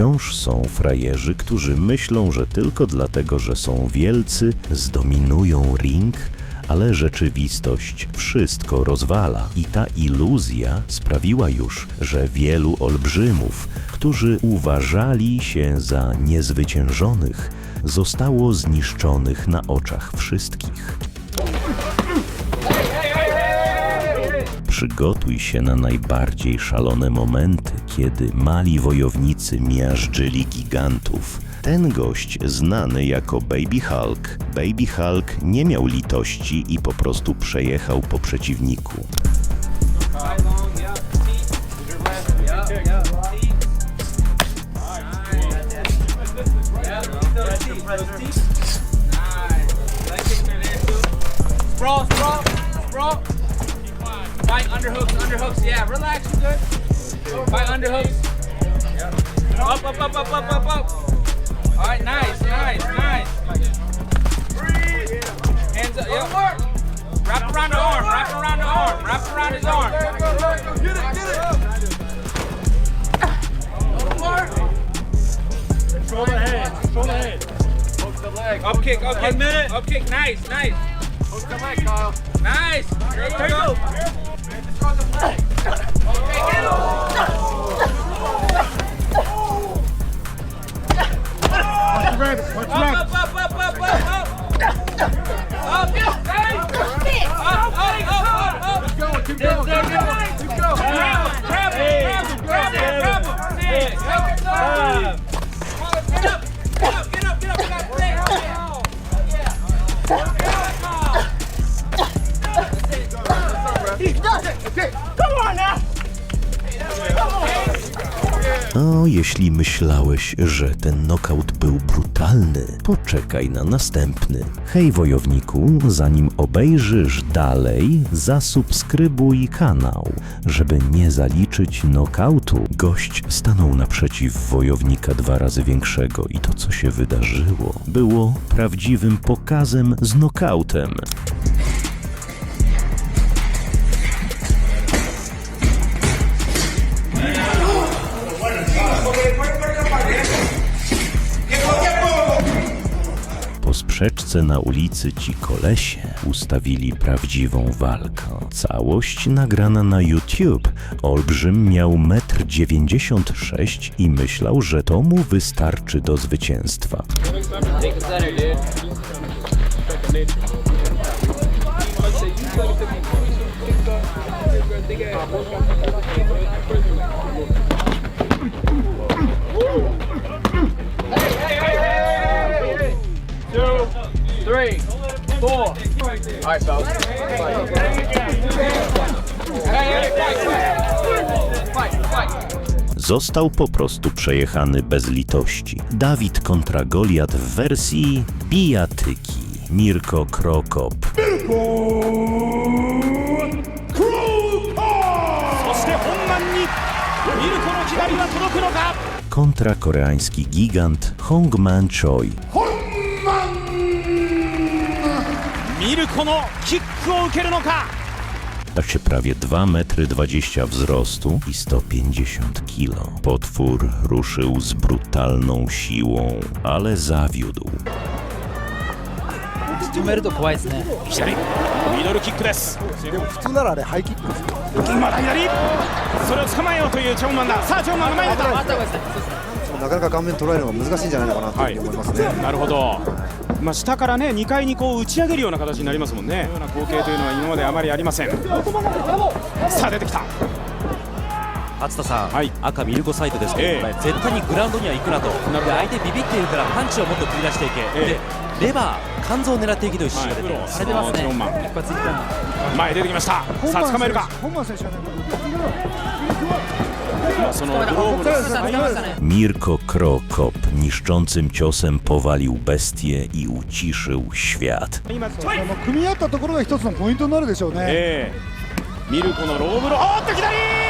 wciąż są frajerzy, którzy myślą, że tylko dlatego, że są wielcy, zdominują ring, ale rzeczywistość wszystko rozwala i ta iluzja sprawiła już, że wielu olbrzymów, którzy uważali się za niezwyciężonych, zostało zniszczonych na oczach wszystkich. Przygotuj się na najbardziej szalone momenty, kiedy mali wojownicy miażdżyli gigantów. Ten gość, znany jako Baby Hulk, Baby Hulk nie miał litości i po prostu przejechał po przeciwniku. Sprawl, sprawl. Fight underhooks, underhooks. Yeah, relax, you good. Fight underhooks. Up, up, up, up, up, up, up. All right, nice, nice, nice. Hands up, yep. Wrap around the arm, wrap around the arm, wrap around his arm. Get it, get it. Shoulder head, shoulder head. Hook Up kick, up kick, up kick, nice, nice. Nice. There you go. Watch your rabbit. Watch your rabbit. Jeśli myślałeś, że ten knockout był brutalny, poczekaj na następny. Hej wojowniku, zanim obejrzysz dalej, zasubskrybuj kanał, żeby nie zaliczyć knockoutu. Gość stanął naprzeciw wojownika dwa razy większego i to, co się wydarzyło, było prawdziwym pokazem z knockoutem. Po sprzeczce na ulicy ci kolesie ustawili prawdziwą walkę. Całość nagrana na YouTube. Olbrzym miał 1,96 m i myślał, że to mu wystarczy do zwycięstwa. Four. All right, fellas. Został po prostu przejechany bez litości. Dawid kontra Goliat w wersji bijatyki. Mirko Krokop. Kontra koreański gigant Hongman Choi. ミルコのキックを受けるのか Tak się prawie 2 metry 20 wzrostu i 150 kilo. Potwór ruszył z brutalną siłą, ale zawiódł. 止めると怖いですね左ミドルキックです普通ならあれハイキックですよまた左それを捕まえようというチョンマンださあチョンマンが前に出たあった方がいいですねそうですねなかなか顔面捉えるのが難しいんじゃないのかなというふうに思いますね、なるほど、 まあ、下からね2階にこう打ち上げるような形になりますもんね。ような光景というのは今まであまりありません。さあ出てきた。勝田さん、はい。赤ミルコサイトですけれどもね、絶対にグラウンドには行くなと。な相手ビビっているからパンチをもっと繰り出していけ、えでレバー肝臓を狙っていけという指示が出ています、腫れてますね。チョンマン一発い前出てきました。さあ捕まえるか。本間選手はね そのグローブの捕まえましたね Mirko Krokop niszczącym ciosem powalił bestię i uciszył świat. 今あの組み合ったところが一つのポイントになるでしょうね、ええミルコのローブローおっと左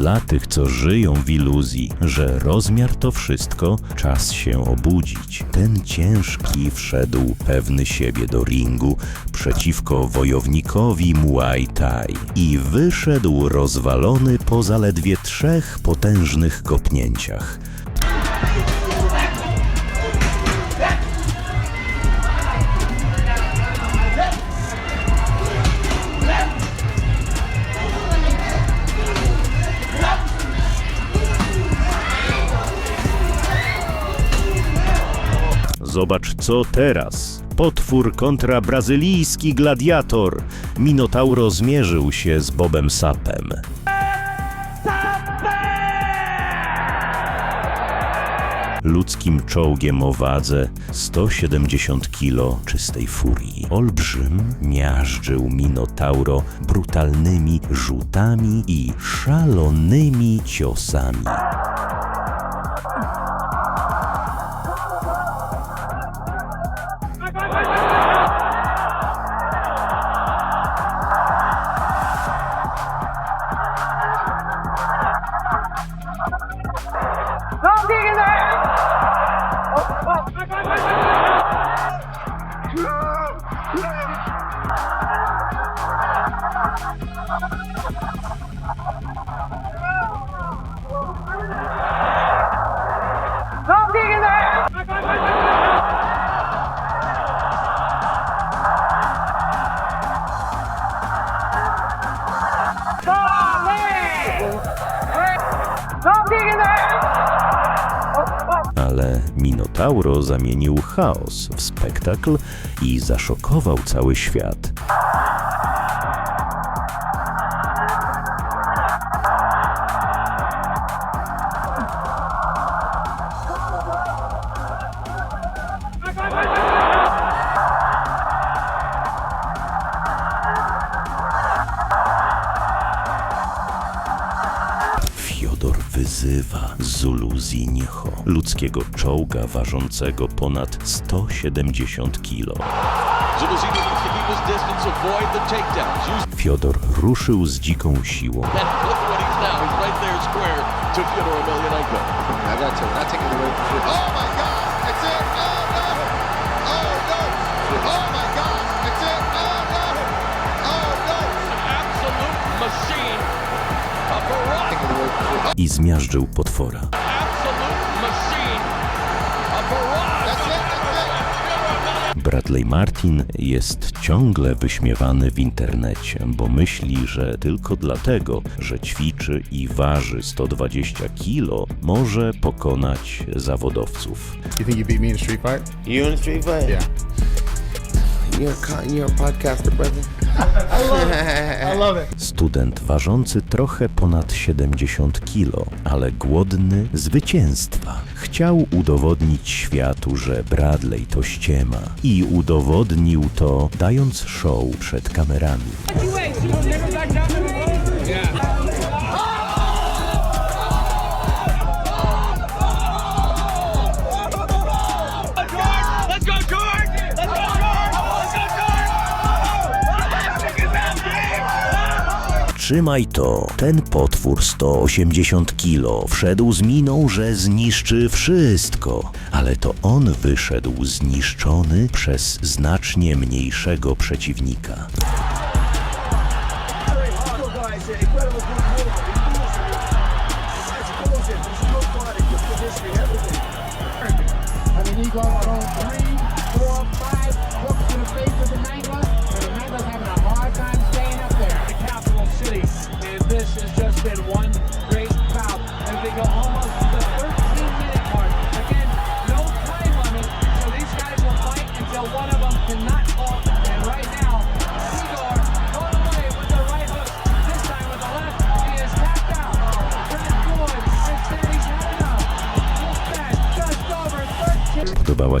Dla tych, co żyją w iluzji, że rozmiar to wszystko, czas się obudzić. Ten ciężki wszedł pewny siebie do ringu przeciwko wojownikowi Muay Thai i wyszedł rozwalony po zaledwie trzech potężnych kopnięciach. Co teraz. Potwór kontra brazylijski gladiator. Minotauro zmierzył się z Bobem Sapem. Ludzkim czołgiem o wadze 170 kg czystej furii. Olbrzym miażdżył Minotauro brutalnymi rzutami i szalonymi ciosami. Ale Zamienił chaos w spektakl i zaszokował cały świat. Fiodor wyzywa Zulu Zinho, ludzkiego czołga ważącego ponad 170 kg. Zuluzinho needs to keep his distance, avoid the takedowns. Use Fiodor ruszył z dziką siłą. that look what he's now. He's right there square to Fyodor Emelianenko. I got to, not taking away from Fritz. Oh my God! That's it! Bradley Martin jest ciągle wyśmiewany w internecie, bo myśli, że tylko dlatego, że ćwiczy i waży 120 kilo, może pokonać zawodowców. You think you beat me in a street fight? You in the street fight? Yeah. You're a, co- you're a podcaster, brother. I love it. Student ważący trochę ponad 70 kilo, ale głodny zwycięstwa. Chciał udowodnić światu, że Bradley to ściema i udowodnił to dając show przed kamerami. Trzymaj to. Ten potwór 180 kilo wszedł z miną, że zniszczy wszystko. Ale to on wyszedł zniszczony przez znacznie mniejszego przeciwnika. I mean, he goes from three, four, five, to the face been one.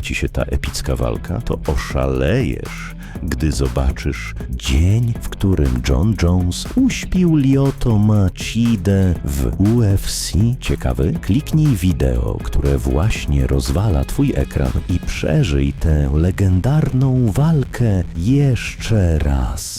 13. Podobała Ci się ta epicka walka? To oszalejesz, gdy zobaczysz dzień, w którym John Jones uśpił Lyoto Machide w UFC. Ciekawy? Kliknij wideo, które właśnie rozwala Twój ekran i przeżyj tę legendarną walkę jeszcze raz.